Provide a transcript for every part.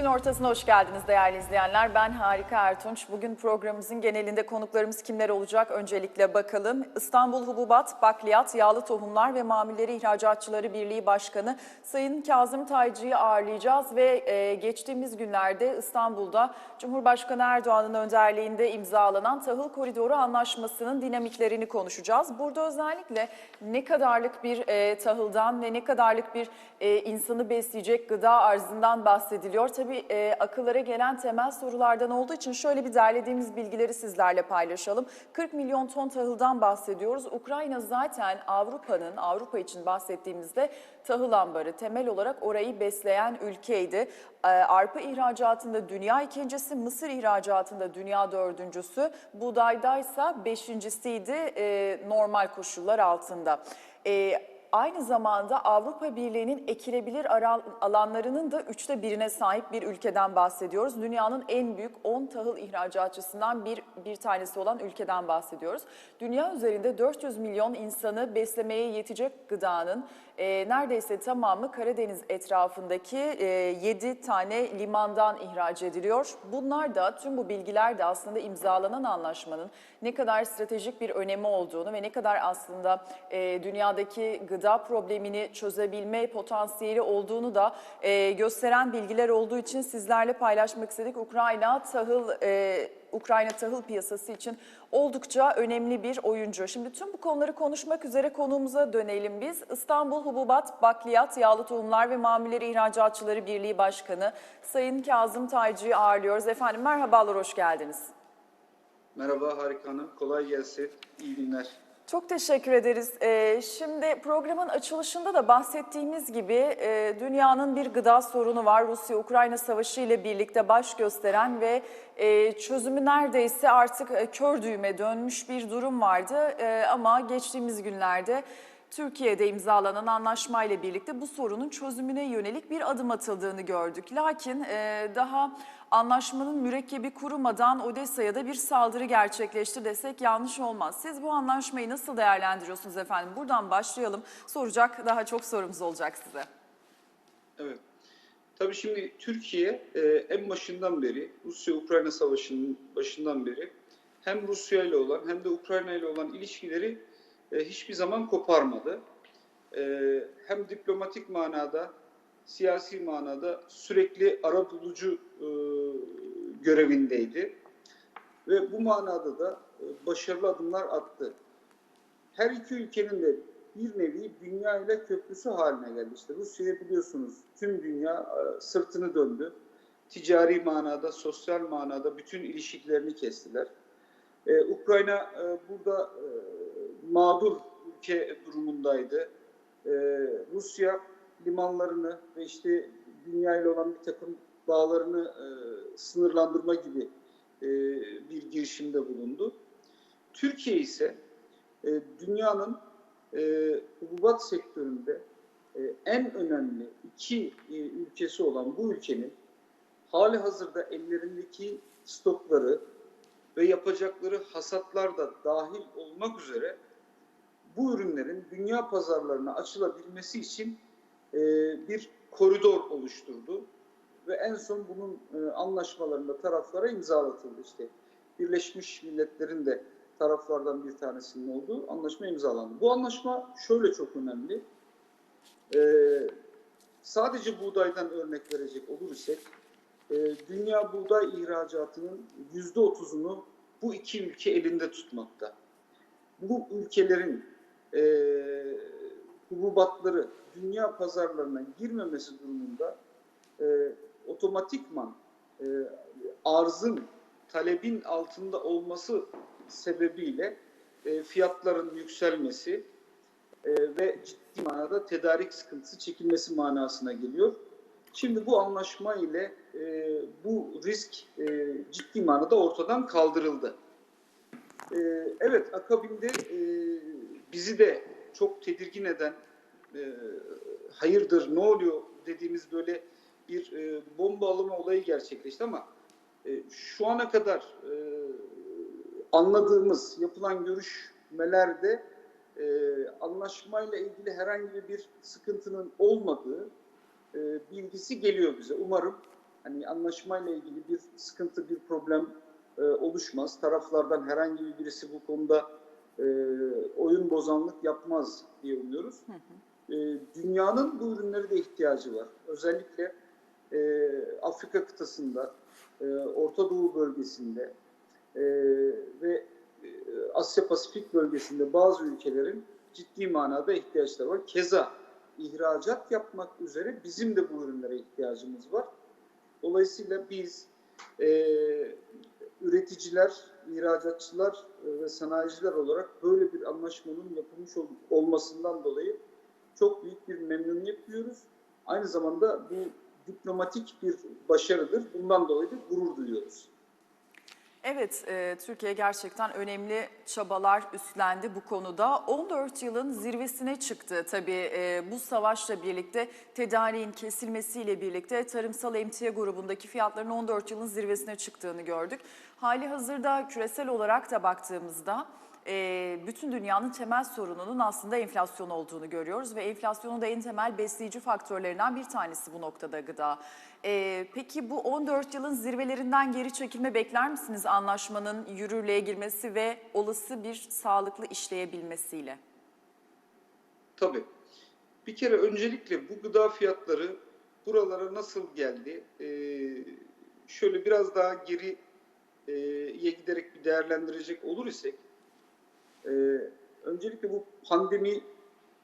Gün ortasına hoş geldiniz değerli izleyenler. Ben Harika Ertunç. Bugün programımızın genelinde konuklarımız kimler olacak? Öncelikle bakalım. İstanbul Hububat, Bakliyat, Yağlı Tohumlar ve Mamulleri İhracatçıları Birliği Başkanı Sayın Kazım Taycı'yı ağırlayacağız ve e, geçtiğimiz günlerde İstanbul'da Cumhurbaşkanı Erdoğan'ın önderliğinde imzalanan Tahıl Koridoru Anlaşması'nın dinamiklerini konuşacağız. Burada özellikle ne kadarlık bir e, tahıldan ve ne kadarlık bir e, insanı besleyecek gıda arzından bahsediliyor. Tabii e, akıllara gelen temel sorulardan olduğu için şöyle bir derlediğimiz bilgileri sizlerle paylaşalım. 40 milyon ton tahıldan bahsediyoruz. Ukrayna zaten Avrupa'nın, Avrupa için bahsettiğimizde tahıl ambarı temel olarak orayı besleyen ülkeydi. E, arpa ihracatında dünya ikincisi, mısır ihracatında dünya dördüncüsü, buğdaydaysa beşincisiydi e, normal koşullar altında. E, Aynı zamanda Avrupa Birliği'nin ekilebilir alanlarının da üçte birine sahip bir ülkeden bahsediyoruz. Dünyanın en büyük 10 tahıl ihracatçısından bir, bir tanesi olan ülkeden bahsediyoruz. Dünya üzerinde 400 milyon insanı beslemeye yetecek gıdanın e, neredeyse tamamı Karadeniz etrafındaki e, 7 tane limandan ihraç ediliyor. Bunlar da tüm bu bilgiler de aslında imzalanan anlaşmanın ne kadar stratejik bir önemi olduğunu ve ne kadar aslında e, dünyadaki gıda problemini çözebilme potansiyeli olduğunu da e, gösteren bilgiler olduğu için sizlerle paylaşmak istedik. Ukrayna tahıl e, Ukrayna tahıl piyasası için oldukça önemli bir oyuncu. Şimdi tüm bu konuları konuşmak üzere konuğumuza dönelim biz. İstanbul Hububat, Bakliyat, Yağlı Tohumlar ve Mamulleri İhracatçıları Birliği Başkanı Sayın Kazım Taycı'yı ağırlıyoruz. Efendim merhabalar, hoş geldiniz. Merhaba Harika Hanım, kolay gelsin, iyi günler. Çok teşekkür ederiz. Ee, şimdi programın açılışında da bahsettiğimiz gibi e, dünyanın bir gıda sorunu var. Rusya-Ukrayna savaşı ile birlikte baş gösteren ve e, çözümü neredeyse artık e, kör düğüme dönmüş bir durum vardı. Ama geçtiğimiz günlerde Türkiye'de imzalanan anlaşma ile birlikte bu sorunun çözümüne yönelik bir adım atıldığını gördük. Lakin daha anlaşmanın mürekkebi kurumadan Odessa'ya da bir saldırı gerçekleşti desek yanlış olmaz. Siz bu anlaşmayı nasıl değerlendiriyorsunuz efendim? Buradan başlayalım. Soracak daha çok sorumuz olacak size. Evet. Tabii şimdi Türkiye e, en başından beri, Rusya-Ukrayna savaşının başından beri hem Rusya ile olan hem de Ukrayna ile olan ilişkileri e, hiçbir zaman koparmadı. E, hem diplomatik manada, siyasi manada sürekli arabulucu e, görevindeydi. Ve bu manada da e, başarılı adımlar attı. Her iki ülkenin de bir nevi dünya ile köprüsü haline geldi. İşte Rusya'ya biliyorsunuz tüm dünya e, sırtını döndü. Ticari manada, sosyal manada bütün ilişkilerini kestiler. Ee, Ukrayna e, burada e, mağdur ülke durumundaydı. Ee, Rusya limanlarını ve işte dünya ile olan bir takım bağlarını e, sınırlandırma gibi e, bir girişimde bulundu. Türkiye ise e, dünyanın e, hububat sektöründe e, en önemli iki e, ülkesi olan bu ülkenin hali hazırda ellerindeki stokları ve yapacakları hasatlar da dahil olmak üzere bu ürünlerin dünya pazarlarına açılabilmesi için e, bir koridor oluşturdu ve en son bunun e, anlaşmalarında taraflara imzalatıldı işte. Birleşmiş Milletler'in de taraflardan bir tanesinin olduğu anlaşma imzalandı. Bu anlaşma şöyle çok önemli. Ee, sadece buğdaydan örnek verecek olur isek, e, dünya buğday ihracatının yüzde otuzunu bu iki ülke elinde tutmakta. Bu ülkelerin e, hububatları dünya pazarlarına girmemesi durumunda e, otomatikman e, arzın talebin altında olması sebebiyle e, fiyatların yükselmesi e, ve ciddi manada tedarik sıkıntısı çekilmesi manasına geliyor. Şimdi bu anlaşma ile e, bu risk e, ciddi manada ortadan kaldırıldı. E, evet akabinde e, bizi de çok tedirgin eden e, hayırdır ne oluyor dediğimiz böyle bir e, bomba alımı olayı gerçekleşti ama e, şu ana kadar e, anladığımız yapılan görüşmelerde e, anlaşmayla ilgili herhangi bir sıkıntının olmadığı e, bilgisi geliyor bize. Umarım hani anlaşmayla ilgili bir sıkıntı, bir problem e, oluşmaz. Taraflardan herhangi bir birisi bu konuda e, oyun bozanlık yapmaz diye umuyoruz. E, dünyanın bu ürünlere de ihtiyacı var. Özellikle e, Afrika kıtasında, e, Orta Doğu bölgesinde e, ve e, Asya Pasifik bölgesinde bazı ülkelerin ciddi manada ihtiyaçları var. Keza ihracat yapmak üzere bizim de bu ürünlere ihtiyacımız var. Dolayısıyla biz e, üreticiler, ihracatçılar e, ve sanayiciler olarak böyle bir anlaşmanın yapılmış ol- olmasından dolayı çok büyük bir memnuniyet duyuyoruz. Aynı zamanda bu diplomatik bir başarıdır. Bundan dolayı da gurur duyuyoruz. Evet, e, Türkiye gerçekten önemli çabalar üstlendi bu konuda. 14 yılın zirvesine çıktı. Tabii e, bu savaşla birlikte tedariğin kesilmesiyle birlikte tarımsal emtia grubundaki fiyatların 14 yılın zirvesine çıktığını gördük. Hali hazırda küresel olarak da baktığımızda e, bütün dünyanın temel sorununun aslında enflasyon olduğunu görüyoruz ve enflasyonun da en temel besleyici faktörlerinden bir tanesi bu noktada gıda. E, peki bu 14 yılın zirvelerinden geri çekilme bekler misiniz anlaşmanın yürürlüğe girmesi ve olası bir sağlıklı işleyebilmesiyle? Tabii. Bir kere öncelikle bu gıda fiyatları buralara nasıl geldi? Ee, şöyle biraz daha geriye giderek bir değerlendirecek olur isek, e, öncelikle bu pandemi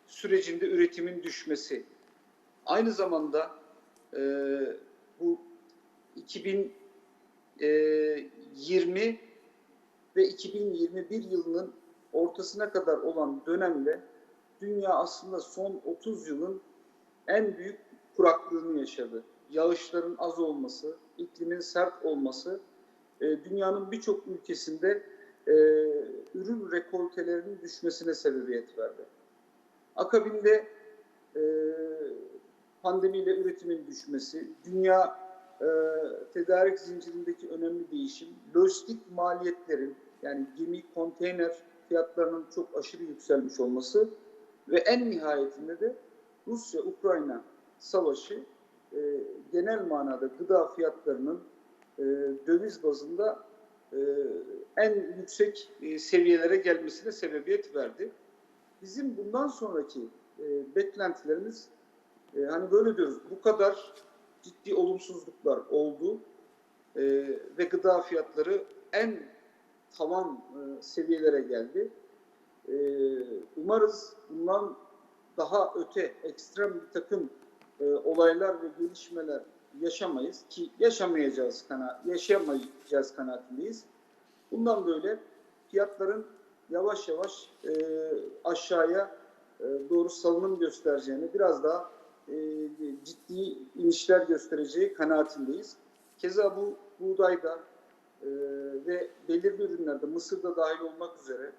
sürecinde üretimin düşmesi, aynı zamanda e, bu 2020 ve 2021 yılının ortasına kadar olan dönemde dünya aslında son 30 yılın en büyük kuraklığını yaşadı. Yağışların az olması, iklimin sert olması e, dünyanın birçok ülkesinde e, ürün rekoltelerinin düşmesine sebebiyet verdi. Akabinde e, pandemiyle üretimin düşmesi, dünya e, tedarik zincirindeki önemli değişim, lojistik maliyetlerin yani gemi, konteyner fiyatlarının çok aşırı yükselmiş olması ve en nihayetinde de Rusya-Ukrayna savaşı e, genel manada gıda fiyatlarının e, döviz bazında en yüksek e, seviyelere gelmesine sebebiyet verdi. Bizim bundan sonraki e, beklentilerimiz e, hani böyle diyoruz bu kadar ciddi olumsuzluklar oldu e, ve gıda fiyatları en tavan e, seviyelere geldi. E, umarız bundan daha öte ekstrem bir takım e, olaylar ve gelişmeler yaşamayız ki yaşamayacağız kana yaşamayacağız kanaatindeyiz. Bundan böyle fiyatların yavaş yavaş e, aşağıya e, doğru salınım göstereceğini, biraz daha e, ciddi inişler göstereceği kanaatindeyiz. Keza bu buğdayda e, ve belirli ürünlerde, Mısır'da dahil olmak üzere,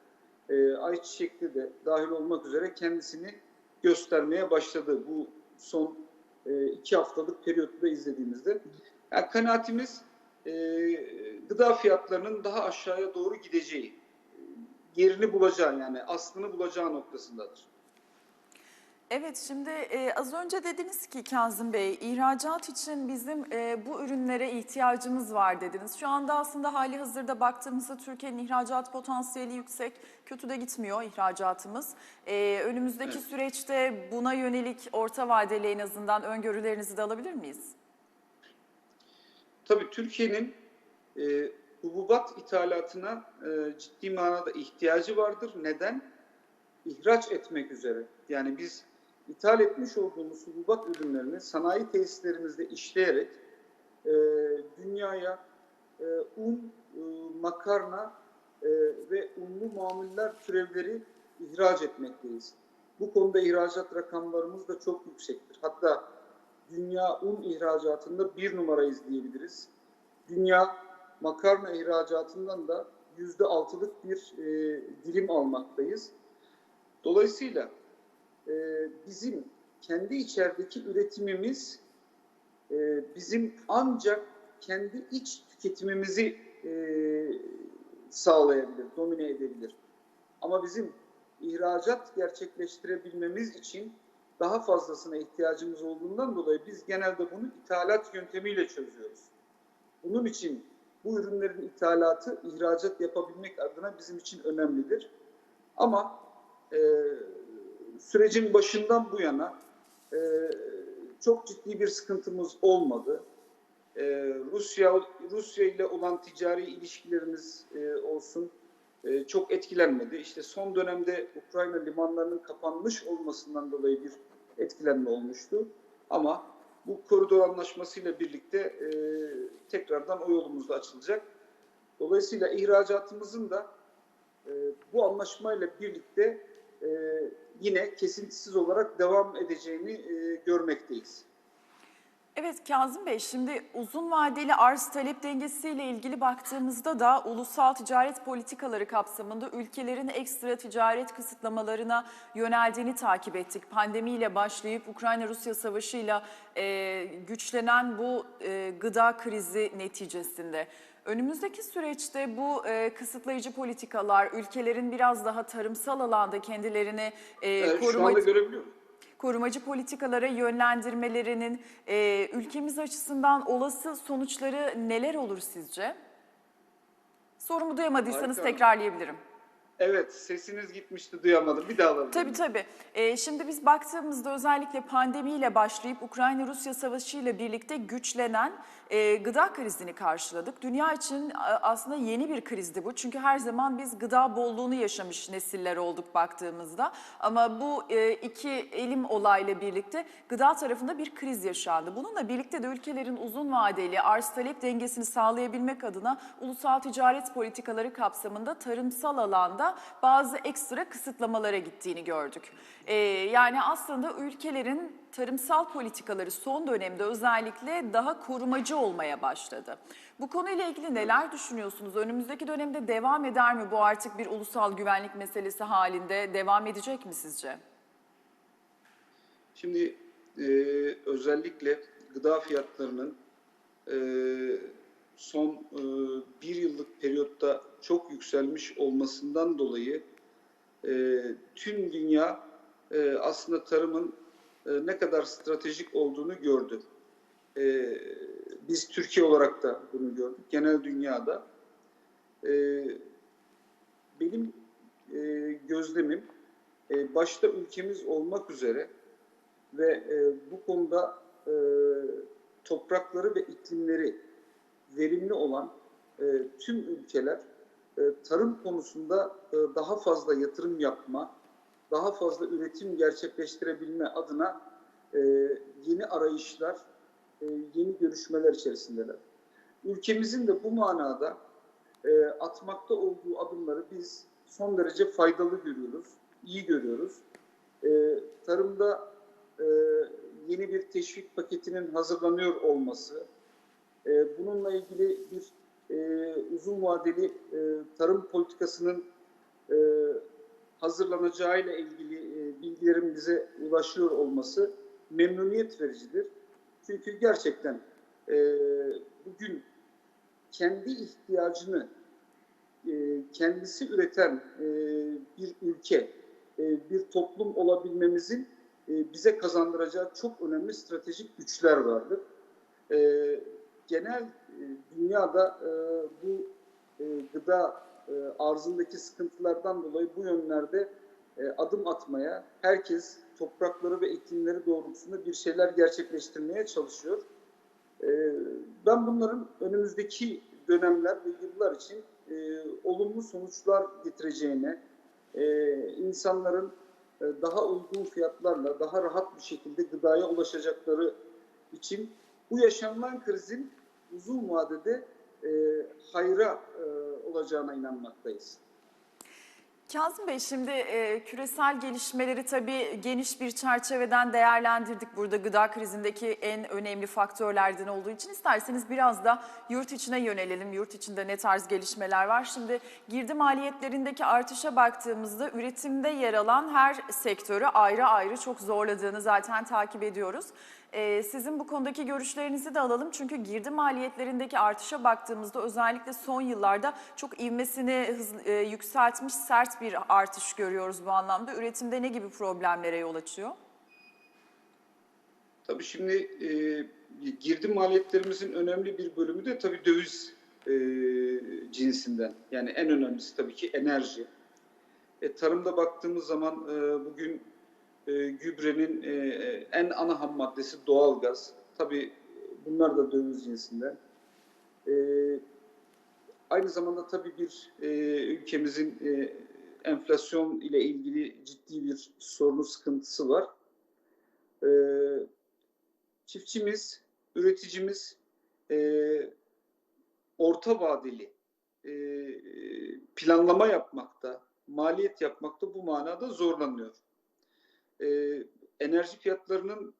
e, ayçiçekli de dahil olmak üzere kendisini göstermeye başladı bu son e, iki haftalık periyotta izlediğimizde. Yani kanaatimiz e, gıda fiyatlarının daha aşağıya doğru gideceği, e, yerini bulacağı yani aslını bulacağı noktasındadır. Evet şimdi e, az önce dediniz ki Kazım Bey ihracat için bizim e, bu ürünlere ihtiyacımız var dediniz. Şu anda aslında hali hazırda baktığımızda Türkiye'nin ihracat potansiyeli yüksek. Kötü de gitmiyor ihracatımız. E, önümüzdeki Evet. süreçte buna yönelik orta vadeli en azından öngörülerinizi de alabilir miyiz? Tabii Türkiye'nin e, hububat ithalatına e, ciddi manada ihtiyacı vardır. Neden? İhraç etmek üzere. Yani biz ithal etmiş olduğumuz hububat ürünlerini sanayi tesislerimizde işleyerek e, dünyaya e, un, e, makarna e, ve unlu mamuller türevleri ihraç etmekteyiz. Bu konuda ihracat rakamlarımız da çok yüksektir. Hatta dünya un ihracatında bir numarayız diyebiliriz. Dünya makarna ihracatından da yüzde altılık bir e, dilim almaktayız. Dolayısıyla e, bizim kendi içerideki üretimimiz e, bizim ancak kendi iç tüketimimizi e, sağlayabilir, domine edebilir. Ama bizim ihracat gerçekleştirebilmemiz için daha fazlasına ihtiyacımız olduğundan dolayı biz genelde bunu ithalat yöntemiyle çözüyoruz. Bunun için bu ürünlerin ithalatı ihracat yapabilmek adına bizim için önemlidir. Ama e, sürecin başından bu yana e, çok ciddi bir sıkıntımız olmadı. E, Rusya Rusya ile olan ticari ilişkilerimiz e, olsun e, çok etkilenmedi. İşte son dönemde Ukrayna limanlarının kapanmış olmasından dolayı bir etkilenme olmuştu. Ama bu koridor anlaşmasıyla birlikte e, tekrardan o yolumuzda açılacak. Dolayısıyla ihracatımızın da e, bu anlaşmayla birlikte e, yine kesintisiz olarak devam edeceğini e, görmekteyiz. Evet Kazım Bey şimdi uzun vadeli arz talep dengesiyle ilgili baktığımızda da ulusal ticaret politikaları kapsamında ülkelerin ekstra ticaret kısıtlamalarına yöneldiğini takip ettik. Pandemiyle başlayıp Ukrayna-Rusya savaşıyla e, güçlenen bu e, gıda krizi neticesinde. Önümüzdeki süreçte bu e, kısıtlayıcı politikalar ülkelerin biraz daha tarımsal alanda kendilerini e, şu koruma anda görebiliyor musun? korumacı politikalara yönlendirmelerinin e, ülkemiz açısından olası sonuçları neler olur sizce? Sorumu duyamadıysanız Harika. tekrarlayabilirim. Evet, sesiniz gitmişti, duyamadım. Bir daha alalım. Tabii tabii. Ee, şimdi biz baktığımızda özellikle pandemiyle başlayıp Ukrayna-Rusya savaşıyla birlikte güçlenen e, gıda krizini karşıladık. Dünya için a- aslında yeni bir krizdi bu. Çünkü her zaman biz gıda bolluğunu yaşamış nesiller olduk baktığımızda. Ama bu e, iki elim olayla birlikte gıda tarafında bir kriz yaşandı. Bununla birlikte de ülkelerin uzun vadeli arz talep dengesini sağlayabilmek adına ulusal ticaret politikaları kapsamında tarımsal alanda bazı ekstra kısıtlamalara gittiğini gördük. Ee, yani aslında ülkelerin tarımsal politikaları son dönemde özellikle daha korumacı olmaya başladı. Bu konuyla ilgili neler düşünüyorsunuz? Önümüzdeki dönemde devam eder mi bu artık bir ulusal güvenlik meselesi halinde? Devam edecek mi sizce? Şimdi e, özellikle gıda fiyatlarının e, son e, bir yıllık periyotta çok yükselmiş olmasından dolayı e, tüm dünya e, aslında tarımın e, ne kadar stratejik olduğunu gördü. E, biz Türkiye olarak da bunu gördük. Genel dünyada. E, benim e, gözlemim e, başta ülkemiz olmak üzere ve e, bu konuda e, toprakları ve iklimleri verimli olan e, tüm ülkeler e, tarım konusunda e, daha fazla yatırım yapma, daha fazla üretim gerçekleştirebilme adına e, yeni arayışlar, e, yeni görüşmeler içerisindeler. Ülkemizin de bu manada e, atmakta olduğu adımları biz son derece faydalı görüyoruz, iyi görüyoruz. E, tarımda e, yeni bir teşvik paketinin hazırlanıyor olması, bununla ilgili bir e, uzun vadeli e, tarım politikasının e, hazırlanacağıyla ilgili e, bilgilerin bize ulaşıyor olması memnuniyet vericidir. Çünkü gerçekten e, bugün kendi ihtiyacını e, kendisi üreten e, bir ülke, e, bir toplum olabilmemizin e, bize kazandıracağı çok önemli stratejik güçler vardır. E, genel dünyada e, bu e, gıda e, arzındaki sıkıntılardan dolayı bu yönlerde e, adım atmaya, herkes toprakları ve iklimleri doğrultusunda bir şeyler gerçekleştirmeye çalışıyor. E, ben bunların önümüzdeki dönemler ve yıllar için e, olumlu sonuçlar getireceğine, e, insanların e, daha uygun fiyatlarla, daha rahat bir şekilde gıdaya ulaşacakları için bu yaşanılan krizin uzun vadede e, hayra e, olacağına inanmaktayız. Kazım Bey şimdi e, küresel gelişmeleri tabii geniş bir çerçeveden değerlendirdik. Burada gıda krizindeki en önemli faktörlerden olduğu için isterseniz biraz da yurt içine yönelelim. Yurt içinde ne tarz gelişmeler var? Şimdi girdi maliyetlerindeki artışa baktığımızda üretimde yer alan her sektörü ayrı ayrı çok zorladığını zaten takip ediyoruz. Ee, sizin bu konudaki görüşlerinizi de alalım. Çünkü girdi maliyetlerindeki artışa baktığımızda özellikle son yıllarda çok ivmesini e, yükseltmiş sert bir artış görüyoruz bu anlamda. Üretimde ne gibi problemlere yol açıyor? Tabii şimdi e, girdi maliyetlerimizin önemli bir bölümü de tabii döviz e, cinsinden. Yani en önemlisi tabii ki enerji. E, tarımda baktığımız zaman e, bugün e, gübrenin e, en ana ham maddesi doğalgaz. Tabii bunlar da döviz cinsinden. E, aynı zamanda tabii bir e, ülkemizin e, enflasyon ile ilgili ciddi bir sorunu, sıkıntısı var. E, çiftçimiz, üreticimiz e, orta vadeli e, planlama yapmakta, maliyet yapmakta bu manada zorlanıyor. E, enerji fiyatlarının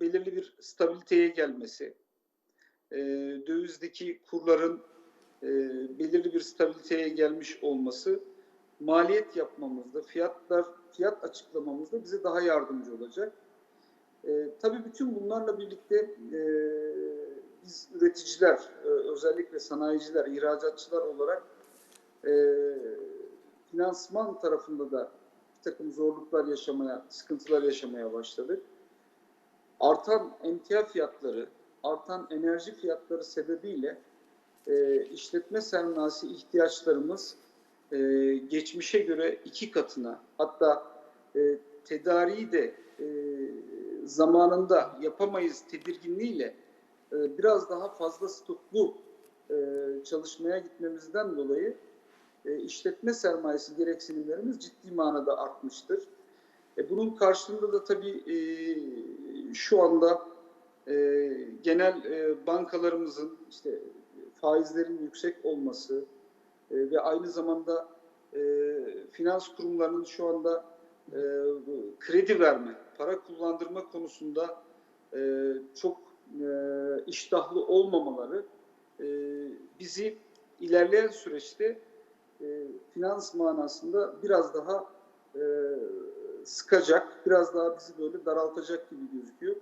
belirli bir stabiliteye gelmesi, e, dövizdeki kurların e, belirli bir stabiliteye gelmiş olması maliyet yapmamızda, fiyatlar fiyat açıklamamızda bize daha yardımcı olacak. E, tabii bütün bunlarla birlikte e, biz üreticiler, e, özellikle sanayiciler, ihracatçılar olarak e, finansman tarafında da bir takım zorluklar yaşamaya, sıkıntılar yaşamaya başladık. Artan emtia fiyatları, artan enerji fiyatları sebebiyle e, işletme sermayesi ihtiyaçlarımız e, geçmişe göre iki katına hatta e, tedariği de e, zamanında yapamayız tedirginliğiyle e, biraz daha fazla stoklu e, çalışmaya gitmemizden dolayı e, işletme sermayesi gereksinimlerimiz ciddi manada artmıştır. E, bunun karşılığında da tabii e, şu anda e, genel bankalarımızın işte faizlerin yüksek olması ve aynı zamanda finans kurumlarının şu anda kredi verme, para kullandırma konusunda çok iştahlı olmamaları bizi ilerleyen süreçte e, finans manasında biraz daha e, sıkacak, biraz daha bizi böyle daraltacak gibi gözüküyor.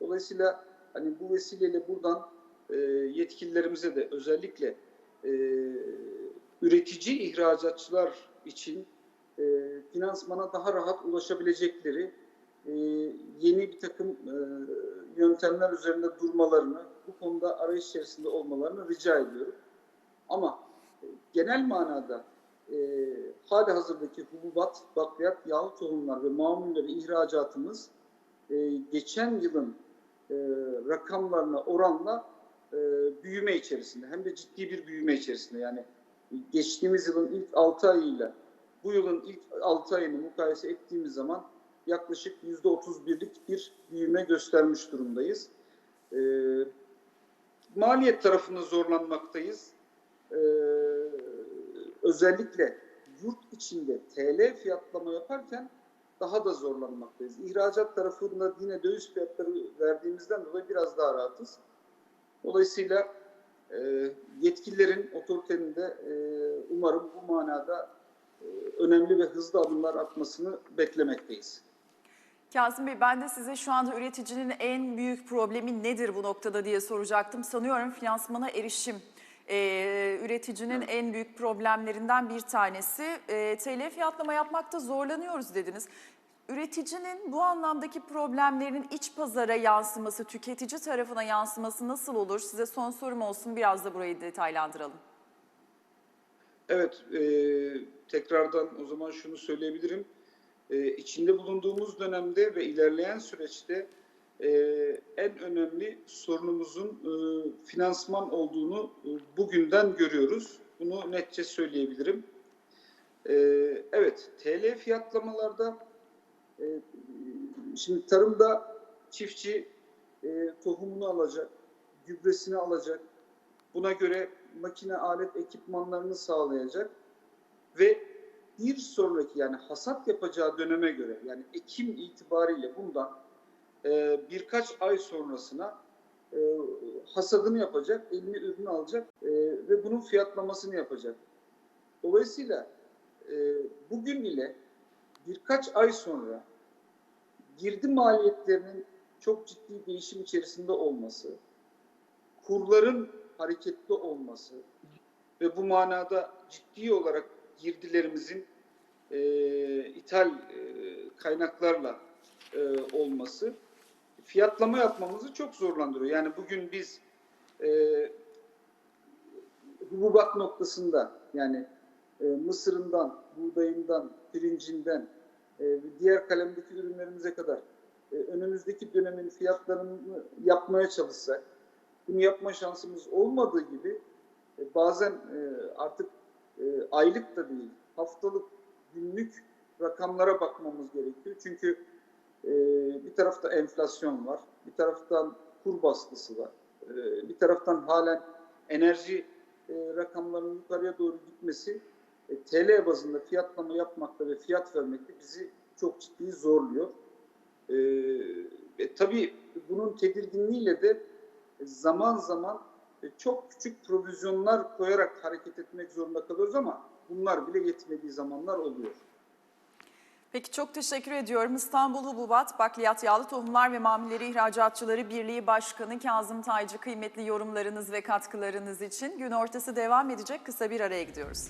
Dolayısıyla hani bu vesileyle buradan e, yetkililerimize de özellikle e, üretici ihracatçılar için e, finansmana daha rahat ulaşabilecekleri e, yeni bir takım e, yöntemler üzerinde durmalarını, bu konuda arayış içerisinde olmalarını rica ediyorum. Ama genel manada e, hali hazırdaki hububat, bakliyat, yağlı tohumlar ve mamulleri ihracatımız e, geçen yılın e, rakamlarına oranla e, büyüme içerisinde. Hem de ciddi bir büyüme içerisinde. Yani geçtiğimiz yılın ilk 6 ayıyla bu yılın ilk 6 ayını mukayese ettiğimiz zaman yaklaşık %31'lik bir büyüme göstermiş durumdayız. E, maliyet tarafında zorlanmaktayız. E, özellikle yurt içinde TL fiyatlama yaparken daha da zorlanmaktayız. İhracat tarafında yine döviz fiyatları verdiğimizden dolayı biraz daha rahatız. Dolayısıyla e, yetkililerin, otoritenin de e, umarım bu manada e, önemli ve hızlı adımlar atmasını beklemekteyiz. Kazım Bey ben de size şu anda üreticinin en büyük problemi nedir bu noktada diye soracaktım. Sanıyorum finansmana erişim. Ee, üreticinin en büyük problemlerinden bir tanesi. Ee, TL fiyatlama yapmakta zorlanıyoruz dediniz. Üreticinin bu anlamdaki problemlerinin iç pazara yansıması, tüketici tarafına yansıması nasıl olur? Size son sorum olsun biraz da burayı detaylandıralım. Evet, e, tekrardan o zaman şunu söyleyebilirim. E, içinde bulunduğumuz dönemde ve ilerleyen süreçte e, en önemli sorunumuzun e, finansman olduğunu e, bugünden görüyoruz. Bunu netçe söyleyebilirim. E, evet, TL fiyatlamalarda e, şimdi tarımda çiftçi e, tohumunu alacak, gübresini alacak, buna göre makine, alet, ekipmanlarını sağlayacak ve bir sonraki yani hasat yapacağı döneme göre yani Ekim itibariyle bundan e, birkaç ay sonrasına e, hasadını yapacak, eline ürünü alacak e, ve bunun fiyatlamasını yapacak. Dolayısıyla bugün ile birkaç ay sonra girdi maliyetlerinin çok ciddi değişim içerisinde olması, kurların hareketli olması ve bu manada ciddi olarak girdilerimizin e, ithal e, kaynaklarla e, olması fiyatlama yapmamızı çok zorlandırıyor. Yani bugün biz e, hububat noktasında yani e, mısırından, buğdayından, pirincinden e, diğer kalemdeki ürünlerimize kadar e, önümüzdeki dönemin fiyatlarını yapmaya çalışsak, bunu yapma şansımız olmadığı gibi e, bazen e, artık e, aylık da değil, haftalık, günlük rakamlara bakmamız gerekiyor. Çünkü e, bir tarafta enflasyon var, bir taraftan kur baskısı var, e, bir taraftan halen enerji e, rakamlarının yukarıya doğru gitmesi e, TL bazında fiyatlama yapmakta ve fiyat vermekte bizi çok ciddi zorluyor. E, tabii bunun tedirginliğiyle de zaman zaman e, çok küçük provizyonlar koyarak hareket etmek zorunda kalıyoruz ama bunlar bile yetmediği zamanlar oluyor. Peki çok teşekkür ediyorum. İstanbul Hububat, Bakliyat Yağlı Tohumlar ve Mamulleri İhracatçıları Birliği Başkanı Kazım Taycı kıymetli yorumlarınız ve katkılarınız için gün ortası devam edecek. Kısa bir araya gidiyoruz.